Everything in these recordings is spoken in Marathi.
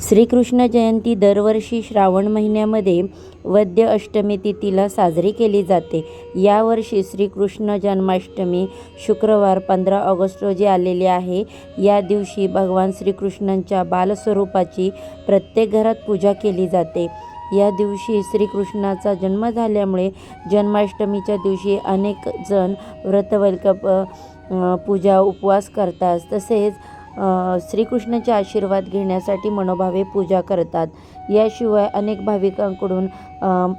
श्रीकृष्ण जयंती दरवर्षी श्रावण महिन्यामध्ये वद्य अष्टमी तिथीला साजरी केली जाते. यावर्षी श्रीकृष्ण जन्माष्टमी शुक्रवार पंधरा ऑगस्ट रोजी आलेली आहे. या दिवशी भगवान श्रीकृष्णांच्या बालस्वरूपाची प्रत्येक घरात पूजा केली जाते. या दिवशी श्रीकृष्णाचा जन्म झाल्यामुळे जन्माष्टमीच्या दिवशी अनेक जण व्रतवल्क पूजा उपवास करतात. तसेच श्रीकृष्णाचे आशीर्वाद घेण्यासाठी मनोभावे पूजा करतात. याशिवाय अनेक भाविकांकडून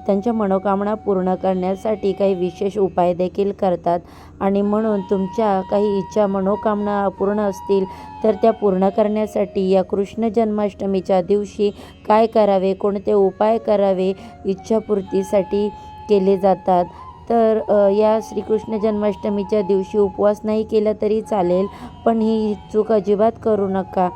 त्यांच्या मनोकामना पूर्ण करण्यासाठी काही विशेष उपाय देखील करतात. आणि म्हणून तुमच्या काही इच्छा मनोकामना अपूर्ण असतील तर त्या पूर्ण करण्यासाठी या कृष्ण जन्माष्टमीच्या दिवशी काय करावे कोणते उपाय करावे इच्छापूर्तीसाठी केले जातात. तर या श्रीकृष्ण जन्माष्टमीच्या दिवशी उपवास नाही केला तरी चालेल पण ही चूक अजिबात करू नका.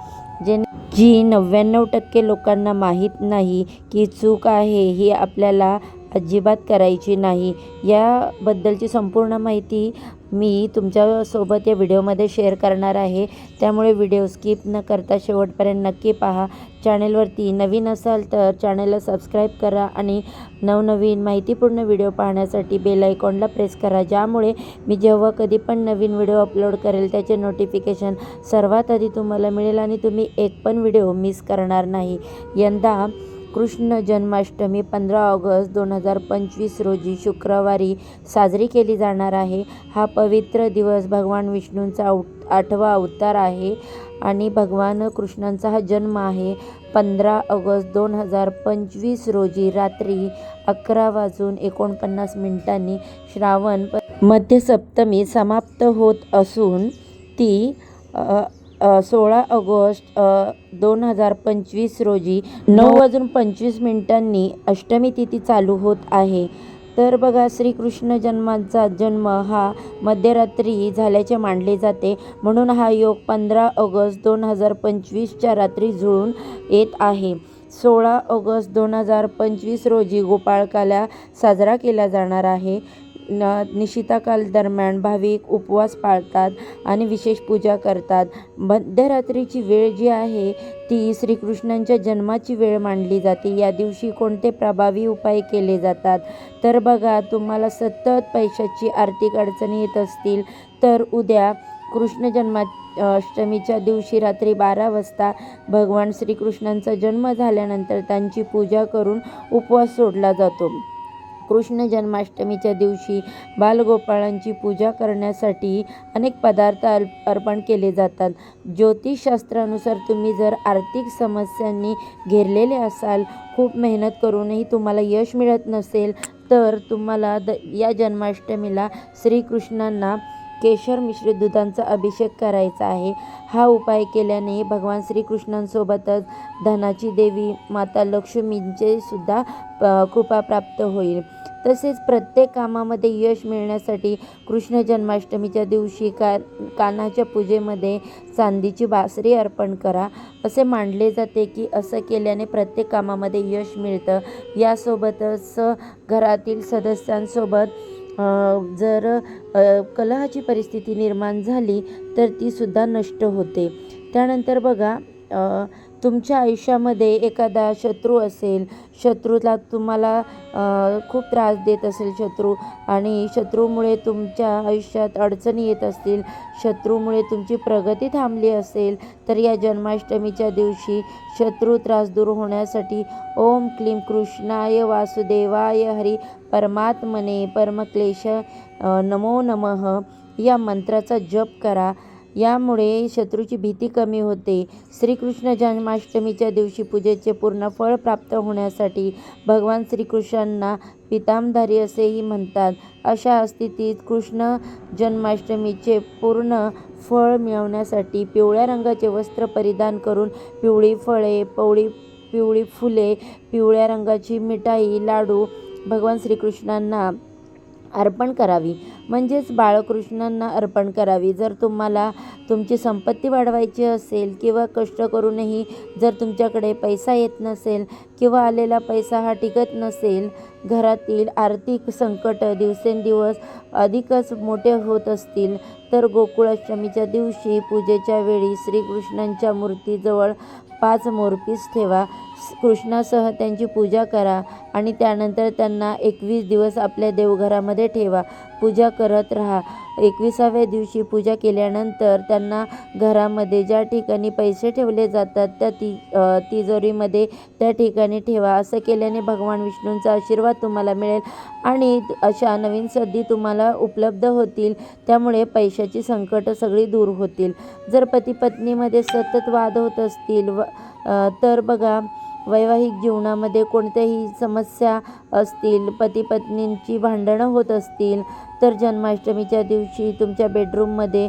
जे जी नव्याण्णव टक्के लोकांना माहीत नाही की चूक आहे ही आपल्याला अजिबात करायची नाही. याबद्दलची संपूर्ण माहिती मी तुमच्यासोबत या व्हिडिओमध्ये शेअर करणार आहे. त्यामुळे व्हिडिओ स्किप न करता शेवटपर्यंत नक्की पहा. चॅनेलवरती नवीन असाल तर चॅनलला सबस्क्राईब करा आणि नवनवीन माहितीपूर्ण व्हिडिओ पाहण्यासाठी बेल आयकॉनला प्रेस करा. ज्यामुळे मी जेव्हा कधी पण नवीन व्हिडिओ अपलोड करेल त्याचे नोटिफिकेशन सर्वात आधी तुम्हाला मिळेल आणि तुम्ही एक पण व्हिडिओ मिस करणार नाही. यंदा कृष्ण जन्माष्टमी पंधरा ऑगस्ट दोन हजार पंचवीस रोजी शुक्रवारी साजरी केली जाणार आहे. हा पवित्र दिवस भगवान विष्णूंचा आउ आठवा अवतार आहे आणि भगवान कृष्णांचा हा जन्म आहे. पंधरा ऑगस्ट दोन हजार पंचवीस रोजी रात्री अकरा वाजून एकोणपन्नास मिनिटांनी श्रावण मध्यसप्तमी समाप्त होत असून ती सोळा ऑगस्ट दोन हजार पंचवीस रोजी नऊ वाजून पंचवीस मिनिटांनी अष्टमी तिथी चालू होत आहे. तर बघा श्रीकृष्ण जन्माचा जन्म हा मध्यरात्री झाल्याचे मानले जाते. म्हणून हा योग पंधरा ऑगस्ट दोन हजार पंचवीसच्या रात्री जुळून येत आहे. सोळा ऑगस्ट दोन हजार पंचवीस रोजी गोपाळकाला साजरा केला जाणार आहे. न निशिताकाल दरम्यान भाविक उपवास पाळतात आणि विशेष पूजा करतात. मध्यरात्रीची वेळ जी आहे ती श्रीकृष्णांच्या जन्माची वेळ मानली जाते. या दिवशी कोणते प्रभावी उपाय केले जातात? तर बघा तुम्हाला सतत पैशाची आर्थिक अडचणी येत असतील तर उद्या कृष्ण जन्मा अष्टमीच्या दिवशी रात्री बारा वाजता भगवान श्रीकृष्णांचा जन्म झाल्यानंतर त्यांची पूजा करून उपवास सोडला जातो. कृष्ण जन्माष्टमीच्या दिवशी बालगोपाळांची पूजा करण्यासाठी अनेक पदार्थ अर्पण केले जातात. ज्योतिषशास्त्रानुसार तुम्ही जर आर्थिक समस्यांनी घेरलेले असाल खूप मेहनत करूनही तुम्हाला यश मिळत नसेल तर तुम्हाला द या जन्माष्टमीला श्रीकृष्णांना केशर मिश्रित दुधांचा अभिषेक करायचा आहे. हा उपाय केल्याने भगवान श्रीकृष्णांसोबतच धनाची देवी माता लक्ष्मींचे सुद्धा कृपा प्राप्त होईल. तसेच प्रत्येक कामामध्ये यश मिळण्यासाठी कृष्ण जन्माष्टमीच्या दिवशी का कान्हाच्या पूजेमध्ये चांदीची बासरी अर्पण करा. असे मानले जाते की असं केल्याने प्रत्येक कामामध्ये यश मिळतं. यासोबतच घरातील सदस्यांसोबत जर कलहाची परिस्थिती निर्माण झाली तर तीसुद्धा नष्ट होते. त्यानंतर बघा तुमच्या आयुष्यामध्ये एखादा शत्रू असेल शत्रूला तुम्हाला खूप त्रास देत असेल शत्रू आणि शत्रूमुळे तुमच्या आयुष्यात अडचणी येत असतील शत्रूमुळे तुमची प्रगती थांबली असेल तर या जन्माष्टमीच्या दिवशी शत्रू त्रास दूर होण्यासाठी ओम क्लीम कृष्णाय वासुदेवाय हरी परमात्मने परमक्लेश नमो नमः या मंत्राचा जप करा. यामुळे शत्रूची भीती कमी होते. श्रीकृष्ण जन्माष्टमीच्या दिवशी पूजेचे पूर्ण फळ प्राप्त होण्यासाठी भगवान श्रीकृष्णांना पितांबधारी असेही म्हणतात. अशा स्थितीत कृष्ण जन्माष्टमीचे पूर्ण फळ मिळवण्यासाठी पिवळ्या रंगाचे वस्त्र परिधान करून पिवळी फळे पवळी पिवळी फुले पिवळ्या रंगाची मिठाई लाडू भगवान श्रीकृष्णांना अर्पण करावी. म्हणजेच बाळकृष्णांना अर्पण करावी. जर तुम्हाला तुमची संपत्ती वाढवायची असेल किंवा कष्ट करूनही जर तुमच्याकडे पैसा येत नसेल किंवा आलेला पैसा हा टिकत नसेल घरातील आर्थिक संकट दिवसेंदिवस अधिकच मोठे होत असतील तर गोकुळाष्टमीच्या दिवशी पूजेच्या वेळी श्रीकृष्णांच्या मूर्तीजवळ पाच मोरपीस ठेवा. कृष्णासह त्यांची पूजा करा आणि त्यानंतर त्यांना एकवीस दिवस आपल्या देवघरामध्ये ठेवा. पूजा करत राहा. एकविसाव्या दिवशी पूजा केल्यानंतर त्यांना घरामध्ये ज्या ठिकाणी पैसे ठेवले जातात त्या ति तिजोरीमध्ये त्या ठिकाणी ठेवा. असं केल्याने भगवान विष्णूंचा आशीर्वाद तुम्हाला मिळेल आणि अशा नवीन संधी तुम्हाला उपलब्ध होतील. त्यामुळे पैशाची संकटं सगळी दूर होतील. जर पती पत्नीमध्ये सतत वाद होत असतील व तर बघा वैवाहिक जीवनामध्ये कोणत्याही समस्या असतील पती पत्नींची भांडणं होत असतील तर जन्माष्टमीच्या दिवशी तुमच्या बेडरूममध्ये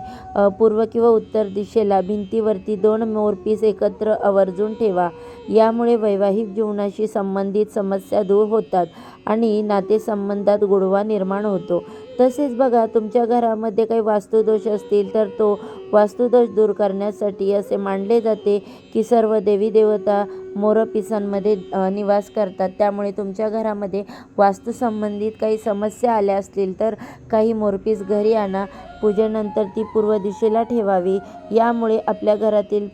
पूर्व किंवा उत्तर दिशेला भिंतीवरती दोन मोरपीस एकत्र आवर्जून ठेवा. यामुळे वैवाहिक जीवनाशी संबंधित समस्या दूर होतात आणि नातेसंबंधात गोडवा निर्माण होतो. तसेच बघा तुमच्या घरामध्ये काही वास्तुदोष असतील तर तो वास्तुदोष दूर करण्यासाठी असे मानले जाते की सर्व देवी देवता मोरपिसांमध्ये निवास करतात. त्यामुळे तुमच्या घरामध्ये वास्तुसंबंधित काही समस्या आल्या असतील तर काही मोरपीस घरी आणा. पूजेनंतर ती पूर्व दिशेला ठेवावी. यामुळे आपल्या घरातील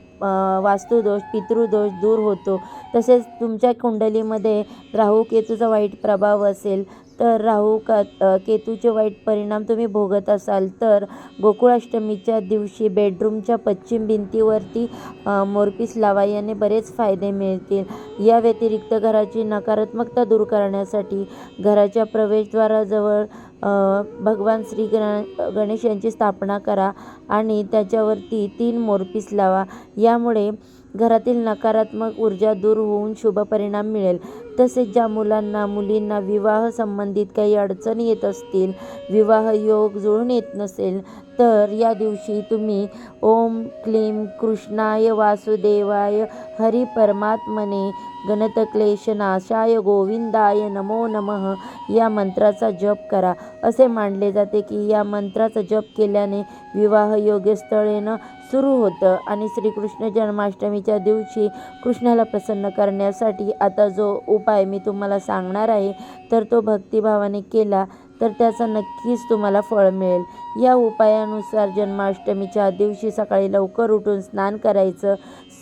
वास्तुदोष पितृदोष दूर होतो. तसेच तुमच्या कुंडलीमध्ये राहू केतूचा वाईट प्रभाव असेल तर राहू का केतूचे वाईट परिणाम तुम्ही भोगत असाल तर गोकुळाष्टमीच्या दिवशी बेडरूमच्या पश्चिम भिंतीवरती मोरपीस लावा याने बरेच फायदे मिळतील. या व्यतिरिक्त घराची नकारात्मकता दूर करण्यासाठी घराच्या प्रवेशद्वाराजवळ भगवान श्री गण गणेश यांची स्थापना करा आणि त्याच्यावरती तीन मोरपीस लावा. यामुळे घरातील नकारात्मक ऊर्जा दूर होऊन शुभ परिणाम मिळेल. तसेच ज्या मुलांना मुलींना विवाह संबंधित काही अडचणी येत असतील विवाह योग जुळून येत नसेल तर या दिवशी तुम्ही ओम क्लीम कृष्णाय वासुदेवाय हरी परमात्मने गणतक्लेशनाशाय गोविंदाय नमो नमः या मंत्राचा जप करा. असे मानले जाते की या मंत्राचा जप केल्याने विवाह योग्यस्थळेनं सुरू होतं आणि श्रीकृष्ण जन्माष्टमीच्या दिवशी कृष्णाला प्रसन्न करण्यासाठी आता जो उप उपाय मी तुम्हाला सांगणार आहे. तर तो भक्तिभावाने केला तर त्याचा नक्कीच तुम्हाला फळ मिळेल. या उपायानुसार जन्माष्टमीच्या दिवशी सकाळी लवकर उठून स्नान करायचं.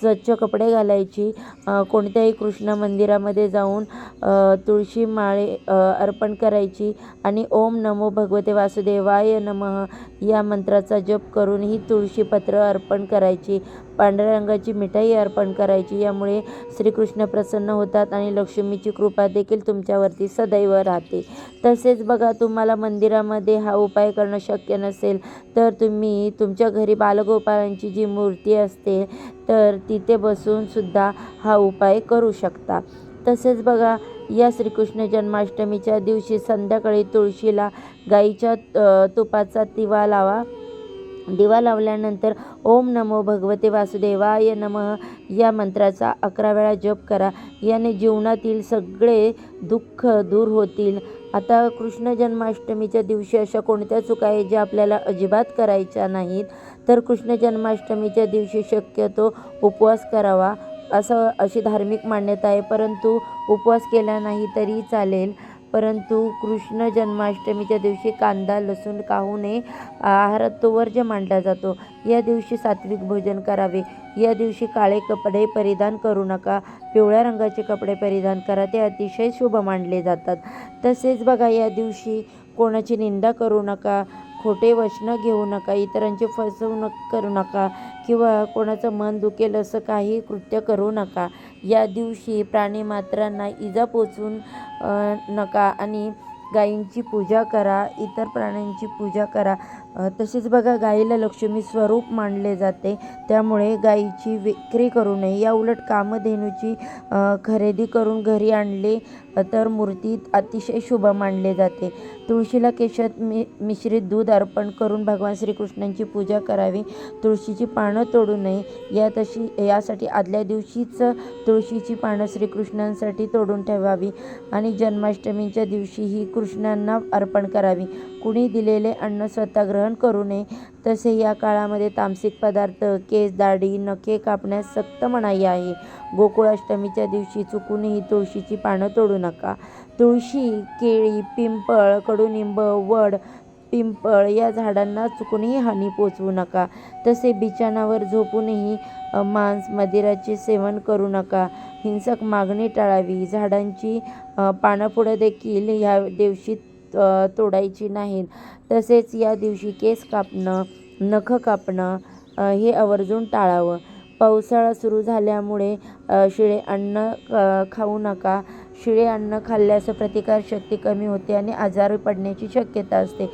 स्वच्छ कपडे घालायची कोणत्याही कृष्ण मंदिरामध्ये जाऊन तुळशी माळे अर्पण करायची आणि ओम नमो भगवते वासुदेवाय नमः या मंत्राचा जप करून ही तुळशीपत्र अर्पण करायची. पांढऱ्या रंगाची मिठाई अर्पण करायची. यामुळे श्रीकृष्ण प्रसन्न होतात आणि लक्ष्मीची कृपा देखील तुमच्यावरती सदैव राहते. तसेच बघा तुम्हाला मंदिरामध्ये हा उपाय करणं शक्य नसेल तर तुम्ही तुमच्या घरी बालगोपाळांची जी मूर्ती असते तर तिथे बसून सुद्धा हा उपाय करू शकता. तसेच बघा या श्रीकृष्ण जन्माष्टमीच्या दिवशी संध्याकाळी तुळशीला गाईच्या तुपाचा दिवा लावा. दिवा लावल्यानंतर ओम नमो भगवते वासुदेवाय नमः. या मंत्राचा अकरा वेळा जप करा. याने जीवनातील सगळे दुःख दूर होतील. आता कृष्ण जन्माष्टमीच्या दिवशी अशा कोणत्या चुका आहेत ज्या आपल्याला अजिबात करायच्या नाहीत? तर कृष्ण जन्माष्टमीच्या दिवशी शक्यतो उपवास करावा असं अशी धार्मिक मान्यता आहे. परंतु उपवास केला नाही तरी चालेल. परंतु कृष्ण जन्माष्टमीच्या दिवशी कांदा लसूण खाऊ नये आहारात तो वर्ज मांडला जातो. या दिवशी सात्विक भोजन करावे. या दिवशी काळे कपडे परिधान करू नका. पिवळ्या रंगाचे कपडे परिधान करा. ते अतिशय शुभ मानले जातात. तसेच बघा या दिवशी कोणाची निंदा करू नका. खोटे वचनं घेऊ नका इतरांची फसवणूक करू नका किंवा कोणाचं मन दुखेल असं काही कृत्य करू नका. या दिवशी प्राणीमात्रांना इजा पोचवून नका आणि गायींची पूजा करा इतर प्राण्यांची पूजा करा. तसेच बघा गाईला लक्ष्मी स्वरूप मानले जाते. त्यामुळे गाईची विक्री करू नये. या उलट कामधेनूची खरेदी करून घरी आणले तर मूर्ती अतिशय शुभ मानले जाते. तुळशीला केशात मि मिश्रित दूध अर्पण करून भगवान श्रीकृष्णांची पूजा करावी. तुळशीची पानं तोडू नये. या तशी यासाठी आदल्या दिवशीच तुळशीची पानं श्रीकृष्णांसाठी तोडून ठेवावी आणि जन्माष्टमीच्या दिवशी ही कृष्णांना अर्पण करावी. कुणी दिलेले अन्न स्वतः ग्रहण करू नये. तसे या काळामध्ये तामसिक पदार्थ केस दाढी नखे कापण्यास सक्त मनाई आहे. गोकुळाष्टमीच्या दिवशी चुकूनही तुळशीची पानं तोडू नका. तुळशी केळी पिंपळ कडुनिंब वड पिंपळ या झाडांना चुकूनही हानी पोचवू नका. तसे बिछाणावर झोपूनही मांस मदिराचे सेवन करू नका. हिंसक मागणी टाळावी. झाडांची पानं देखील ह्या दिवशी तोडायची नाहीत. तसेच या दिवशी केस कापणं नखं कापणं हे आवर्जून टाळावं. पावसाळा सुरू झाल्यामुळे शिळे अन्न खाऊ नका. शिळे अन्न खाल्ल्यास प्रतिकारशक्ती कमी होते आणि आजारी पडण्याची शक्यता असते.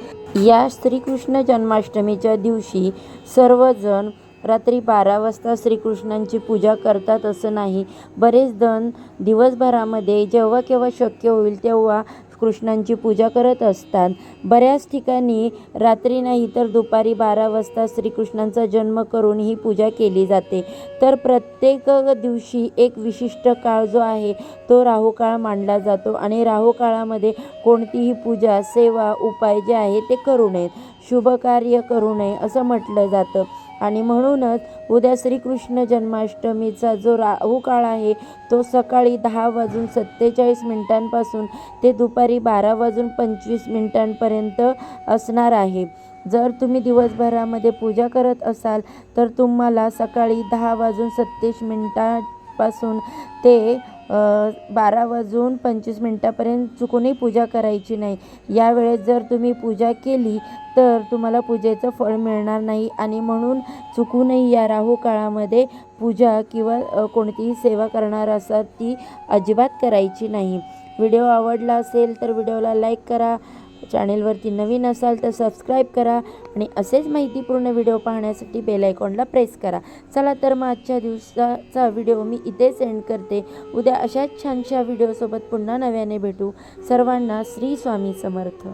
या श्रीकृष्ण जन्माष्टमीच्या दिवशी सर्वजण रात्री बारा वाजता श्रीकृष्णांची पूजा करतात असं नाही. बरेच जण दिवसभरामध्ये जेव्हा केव्हा शक्य होईल तेव्हा कृष्णांची पूजा करत असतात. बऱ्याच ठिकाणी रात्री नाही तर दुपारी बारा वाजता श्रीकृष्णांचा जन्म करून ही पूजा केली जाते. तर प्रत्येक दिवशी एक विशिष्ट काळ जो आहे तो राहुकाळ मानला जातो आणि राहुकाळामध्ये कोणतीही पूजा सेवा उपाय जे आहे ते करू नयेत. शुभ कार्य करू नये असं म्हटलं जातं. आणि म्हणूनच उद्या श्रीकृष्ण जन्माष्टमीचा जो राहू काळ आहे तो सकाळी दहा वाजून सत्तेचाळीस मिनिटांपासून ते दुपारी बारा वाजून पंचवीस मिनिटांपर्यंत असणार आहे. जर तुम्ही दिवसभरामध्ये पूजा करत असाल तर तुम्हाला सकाळी दहा वाजून सत्तेचाळीस मिनिटांपासून ते बारा वाजून पंचवीस मिनटापर्यंत चुकूनही पूजा करायची नाही. यावेळेस जर तुम्ही पूजा केली तर तुम्हाला पूजेचं फळ मिळणार नाही आणि म्हणून चुकूनही या राहू काळामध्ये पूजा किंवा कोणतीही सेवा करणार असाल ती अजिबात करायची नाही. व्हिडिओ आवडला असेल तर व्हिडिओला लाईक करा चॅनेलवरती नवीन असाल तर सबस्क्राईब करा आणि असेच माहितीपूर्ण व्हिडिओ पाहण्यासाठी बेल आयकॉनला प्रेस करा. चला तर मग आजच्या दिवसाचा व्हिडिओ मी इथेच सेंड करते. उद्या अशाच छानशा व्हिडिओसोबत पुन्हा नव्याने भेटू. सर्वांना श्री स्वामी समर्थ.